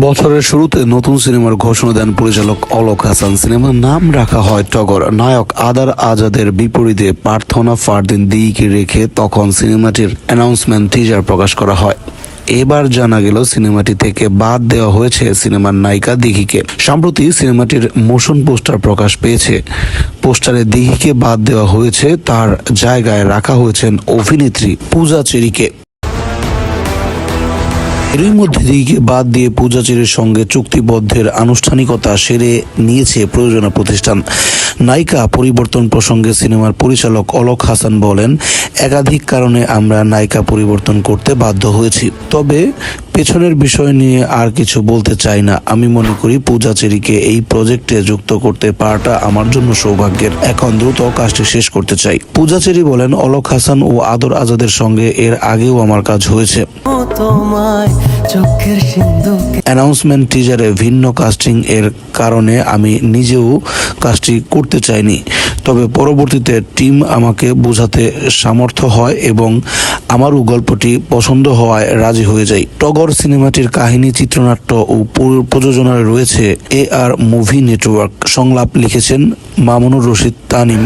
বছরের শুরুতে নতুন সিনেমার ঘোষণা দেন পরিচালক অলোক হাসান। সিনেমার নাম রাখা হয় টগর। নায়ক আদার আজাদের বিপরীতে প্রার্থনা ফারদিন দিকে রেখে তখন সিনেমাটির অ্যানাউন্সমেন্ট টিজার প্রকাশ করা হয়। এবার জানা গেল সিনেমাটি থেকে বাদ দেওয়া হয়েছে সিনেমার নায়িকা দিঘিকে। সম্প্রতি সিনেমাটির মোশন পোস্টার প্রকাশ পেয়েছে। পোস্টারে দিঘিকে বাদ দেওয়া হয়েছে, তার জায়গায় রাখা হয়েছেন অভিনেত্রী পূজা চেরিকে। এরই মধ্যে দিকে বাদ দিয়ে পূজাচেরির সঙ্গে চুক্তিবদ্ধের আনুষ্ঠানিকতা সেরে নিয়েছে প্রযোজনা প্রতিষ্ঠান। নায়িকা পরিবর্তন প্রসঙ্গে সিনেমার পরিচালক অলোক হাসান বলেন, একাধিক কারণে আমরা নায়িকা পরিবর্তন করতে বাধ্য হয়েছি। তবে পেছনের বিষয় নিয়ে আর কিছু বলতে চাই না। আমি মনে করি পূজাচেরিকে এই প্রজেক্টে যুক্ত করতে পারাটা আমার জন্য সৌভাগ্যের। এখন দ্রুত কাজটি শেষ করতে চাই। পূজাচেরি বলেন, অলোক হাসান ও আদর আজাদের সঙ্গে এর আগেও আমার কাজ হয়েছে। তোমায় চোখের সিন্ধুকে অ্যানাউন্সমেন্ট টিজারে ভিন্ন কাস্টিং এর কারণে আমি নিজেও কাজটি করতে চাইনি। তবে পরবর্তীতে টিম আমাকে বোঝাতে সামর্থ্য হয় এবং আমারও গল্পটি পছন্দ হওয়ায় রাজি হয়ে যাই। টগর সিনেমাটির কাহিনী, চিত্রনাট্য ও প্রযোজনায় রয়েছে এ আর মুভি নেটওয়ার্ক সংলাপ লিখেছেন মামুনুর রশিদ তানিম।